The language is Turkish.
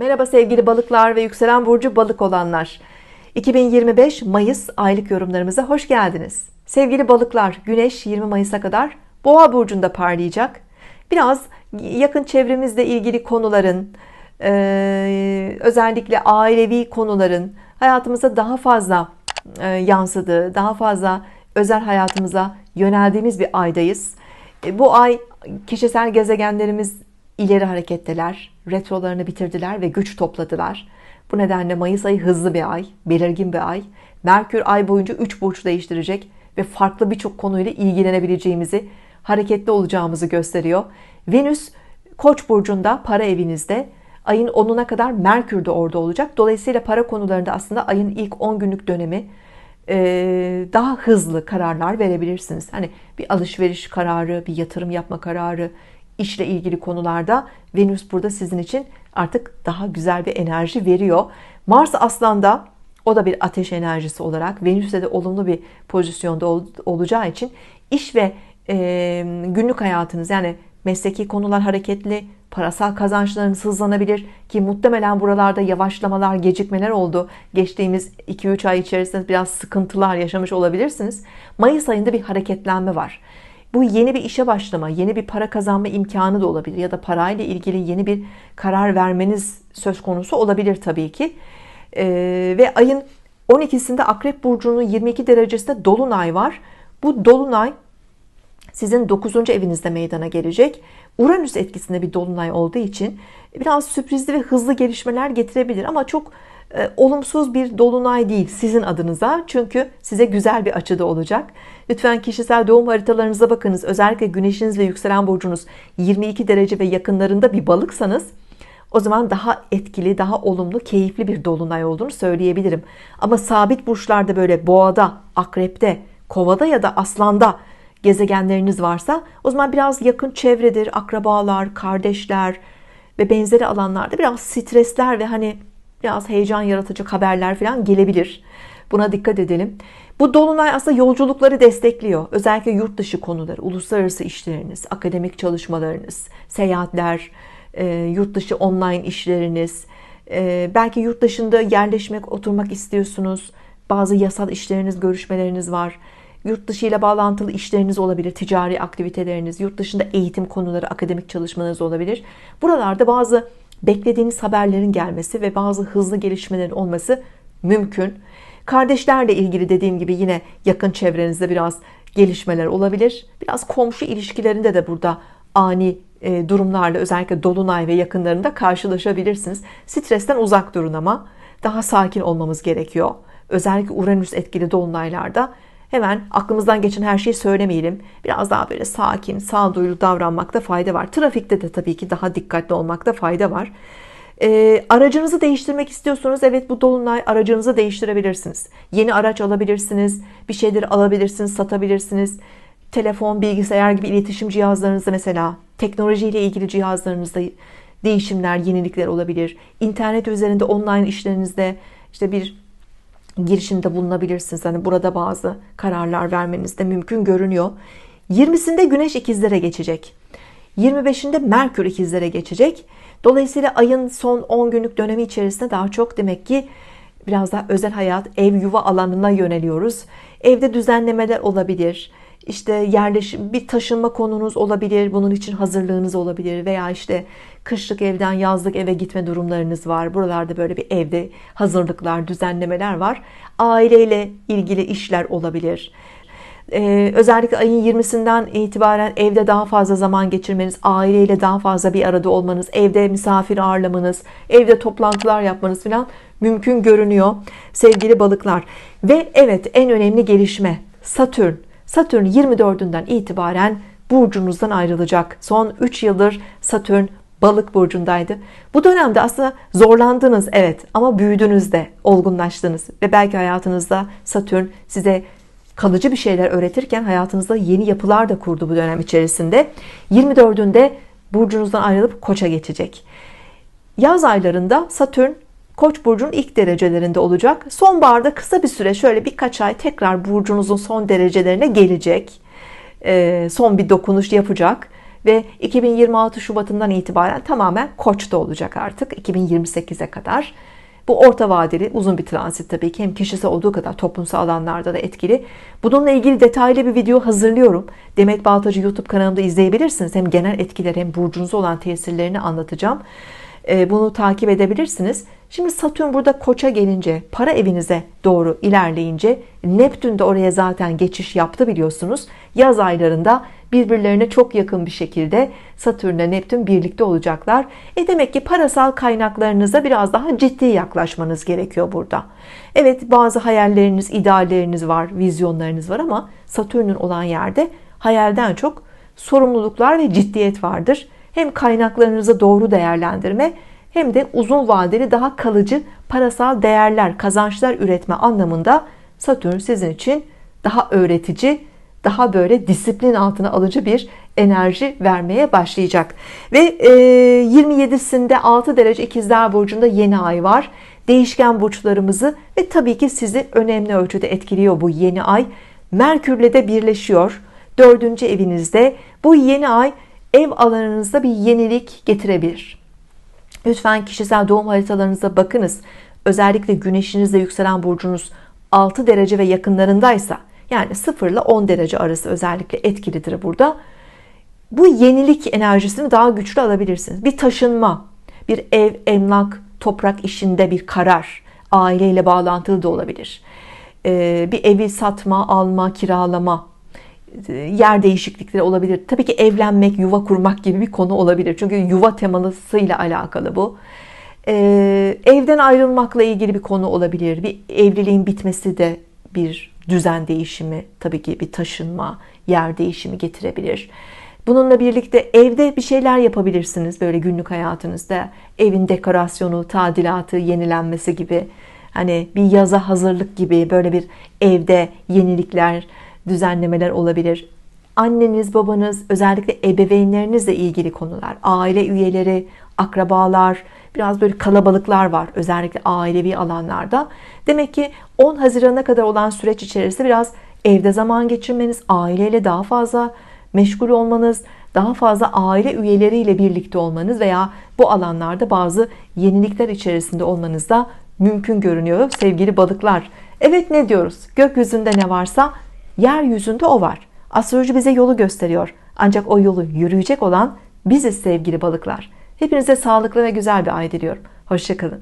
Merhaba sevgili balıklar ve yükselen burcu balık olanlar. 2025 Mayıs aylık yorumlarımıza hoş geldiniz. Sevgili balıklar, Güneş 20 Mayıs'a kadar Boğa burcunda parlayacak. Biraz yakın çevremizle ilgili konuların, özellikle ailevi konuların hayatımıza daha fazla yansıdığı, daha fazla özel hayatımıza yöneldiğimiz bir aydayız. E, Bu ay kişisel gezegenlerimiz ileri hareketteler, retrolarını bitirdiler ve güç topladılar. Bu nedenle Mayıs ayı hızlı bir ay, belirgin bir ay. Merkür ay boyunca 3 burç değiştirecek ve farklı birçok konuyla ilgilenebileceğimizi, hareketli olacağımızı gösteriyor. Venüs Koç burcunda, para evinizde. Ayın 10'una kadar Merkür de orada olacak. Dolayısıyla para konularında aslında ayın ilk 10 günlük dönemi e, daha hızlı kararlar verebilirsiniz. Hani bir alışveriş kararı, bir yatırım yapma kararı, işle ilgili konularda Venüs burada sizin için artık daha güzel bir enerji veriyor. Mars Aslan'da o da bir ateş enerjisi olarak Venüs'te de olumlu bir pozisyonda ol, olacağı için iş ve e, günlük hayatınız yani mesleki konular hareketli, parasal kazançlarınız hızlanabilir ki muhtemelen buralarda yavaşlamalar, gecikmeler oldu. Geçtiğimiz 2-3 ay içerisinde biraz sıkıntılar yaşamış olabilirsiniz. Mayıs ayında bir hareketlenme var. Bu yeni bir işe başlama, yeni bir para kazanma imkanı da olabilir ya da parayla ilgili yeni bir karar vermeniz söz konusu olabilir tabii ki. Ee, ve ayın 12'sinde Akrep Burcu'nun 22 derecesinde Dolunay var. Bu Dolunay sizin 9. evinizde meydana gelecek. Uranüs etkisinde bir dolunay olduğu için biraz sürprizli ve hızlı gelişmeler getirebilir ama çok e, olumsuz bir dolunay değil sizin adınıza. Çünkü size güzel bir açıda olacak. Lütfen kişisel doğum haritalarınıza bakınız. Özellikle güneşiniz ve yükselen burcunuz 22 derece ve yakınlarında bir balıksanız o zaman daha etkili, daha olumlu, keyifli bir dolunay olduğunu söyleyebilirim. Ama sabit burçlarda böyle boğada, akrepte, kovada ya da aslanda gezegenleriniz varsa o zaman biraz yakın çevredir, akrabalar, kardeşler ve benzeri alanlarda biraz stresler ve hani biraz heyecan yaratacak haberler falan gelebilir. Buna dikkat edelim. Bu dolunay aslında yolculukları destekliyor. Özellikle yurt dışı konuları, uluslararası işleriniz, akademik çalışmalarınız, seyahatler, e, yurt dışı online işleriniz, e, belki yurt dışında yerleşmek, oturmak istiyorsunuz. Bazı yasal işleriniz, görüşmeleriniz var. Yurt dışı ile bağlantılı işleriniz olabilir, ticari aktiviteleriniz, yurt dışında eğitim konuları, akademik çalışmalarınız olabilir. Buralarda bazı beklediğiniz haberlerin gelmesi ve bazı hızlı gelişmelerin olması mümkün. Kardeşlerle ilgili dediğim gibi yine yakın çevrenizde biraz gelişmeler olabilir. Biraz komşu ilişkilerinde de burada ani e, durumlarla özellikle dolunay ve yakınlarında karşılaşabilirsiniz. Stresten uzak durun ama daha sakin olmamız gerekiyor. Özellikle Uranüs etkili dolunaylarda hemen aklımızdan geçen her şeyi söylemeyelim. Biraz daha böyle sakin, sağduyulu davranmakta fayda var. Trafikte de tabii ki daha dikkatli olmakta fayda var. E, aracınızı değiştirmek istiyorsunuz. Evet bu dolunay aracınızı değiştirebilirsiniz. Yeni araç alabilirsiniz. Bir şeyleri alabilirsiniz, satabilirsiniz. Telefon, bilgisayar gibi iletişim cihazlarınızda mesela teknolojiyle ilgili cihazlarınızda değişimler, yenilikler olabilir. İnternet üzerinde online işlerinizde işte bir girişimde bulunabilirsiniz. Hani burada bazı kararlar vermeniz de mümkün görünüyor. 20'sinde Güneş ikizlere geçecek. 25'inde Merkür ikizlere geçecek. Dolayısıyla ayın son 10 günlük dönemi içerisinde daha çok demek ki biraz daha özel hayat, ev yuva alanına yöneliyoruz. Evde düzenlemeler olabilir. İşte yerleşim, bir taşınma konunuz olabilir. Bunun için hazırlığınız olabilir veya işte kışlık evden yazlık eve gitme durumlarınız var. Buralarda böyle bir evde hazırlıklar, düzenlemeler var. Aileyle ilgili işler olabilir. Ee, özellikle ayın 20'sinden itibaren evde daha fazla zaman geçirmeniz, aileyle daha fazla bir arada olmanız, evde misafir ağırlamanız, evde toplantılar yapmanız falan mümkün görünüyor sevgili balıklar. Ve evet en önemli gelişme Satürn. Satürn 24'ünden itibaren burcunuzdan ayrılacak. Son 3 yıldır Satürn balık burcundaydı. Bu dönemde aslında zorlandınız evet ama büyüdünüz de olgunlaştınız ve belki hayatınızda Satürn size kalıcı bir şeyler öğretirken hayatınızda yeni yapılar da kurdu bu dönem içerisinde. 24'ünde burcunuzdan ayrılıp koça geçecek. Yaz aylarında Satürn Koç burcunun ilk derecelerinde olacak. Sonbaharda kısa bir süre şöyle birkaç ay tekrar burcunuzun son derecelerine gelecek. Son bir dokunuş yapacak ve 2026 Şubat'ından itibaren tamamen Koç'ta olacak artık 2028'e kadar. Bu orta vadeli uzun bir transit tabii ki hem kişisel olduğu kadar toplumsal alanlarda da etkili. Bununla ilgili detaylı bir video hazırlıyorum. Demet Baltacı YouTube kanalımda izleyebilirsiniz. Hem genel etkileri hem burcunuza olan tesirlerini anlatacağım. Ee, bunu takip edebilirsiniz. Şimdi Satürn burada koça gelince para evinize doğru ilerleyince Neptün de oraya zaten geçiş yaptı biliyorsunuz. Yaz aylarında birbirlerine çok yakın bir şekilde Satürn ile Neptün birlikte olacaklar. E demek ki parasal kaynaklarınıza biraz daha ciddi yaklaşmanız gerekiyor burada. Evet bazı hayalleriniz, idealleriniz var, vizyonlarınız var ama Satürn'ün olan yerde hayalden çok sorumluluklar ve ciddiyet vardır. Hem kaynaklarınızı doğru değerlendirme hem de uzun vadeli daha kalıcı parasal değerler, kazançlar üretme anlamında Satürn sizin için daha öğretici, daha böyle disiplin altına alıcı bir enerji vermeye başlayacak. Ve 27'sinde 6 derece ikizler burcunda yeni ay var. Değişken burçlarımızı ve tabii ki sizi önemli ölçüde etkiliyor bu yeni ay. Merkürle de birleşiyor. Dördüncü evinizde bu yeni ay ev alanınızda bir yenilik getirebilir. Lütfen kişisel doğum haritalarınıza bakınız. Özellikle güneşinizle yükselen burcunuz 6 derece ve yakınlarındaysa yani 0 ile 10 derece arası özellikle etkilidir burada. Bu yenilik enerjisini daha güçlü alabilirsiniz. Bir taşınma, bir ev, emlak, toprak işinde bir karar, aileyle bağlantılı da olabilir. Ee, bir evi satma, alma, kiralama, yer değişiklikleri olabilir. Tabii ki evlenmek, yuva kurmak gibi bir konu olabilir. Çünkü yuva temasıyla alakalı bu. Ee, evden ayrılmakla ilgili bir konu olabilir. Bir evliliğin bitmesi de bir düzen değişimi, tabii ki bir taşınma, yer değişimi getirebilir. Bununla birlikte evde bir şeyler yapabilirsiniz böyle günlük hayatınızda. Evin dekorasyonu, tadilatı, yenilenmesi gibi. Hani bir yaza hazırlık gibi böyle bir evde yenilikler, düzenlemeler olabilir. Anneniz, babanız, özellikle ebeveynlerinizle ilgili konular, aile üyeleri, akrabalar, biraz böyle kalabalıklar var özellikle ailevi alanlarda. Demek ki 10 Haziran'a kadar olan süreç içerisinde biraz evde zaman geçirmeniz, aileyle daha fazla meşgul olmanız, daha fazla aile üyeleriyle birlikte olmanız veya bu alanlarda bazı yenilikler içerisinde olmanız da mümkün görünüyor sevgili balıklar. Evet ne diyoruz? Gökyüzünde ne varsa yeryüzünde o var. Astroloji bize yolu gösteriyor. Ancak o yolu yürüyecek olan biziz sevgili balıklar. Hepinize sağlıklı ve güzel bir ay diliyorum. Hoşçakalın.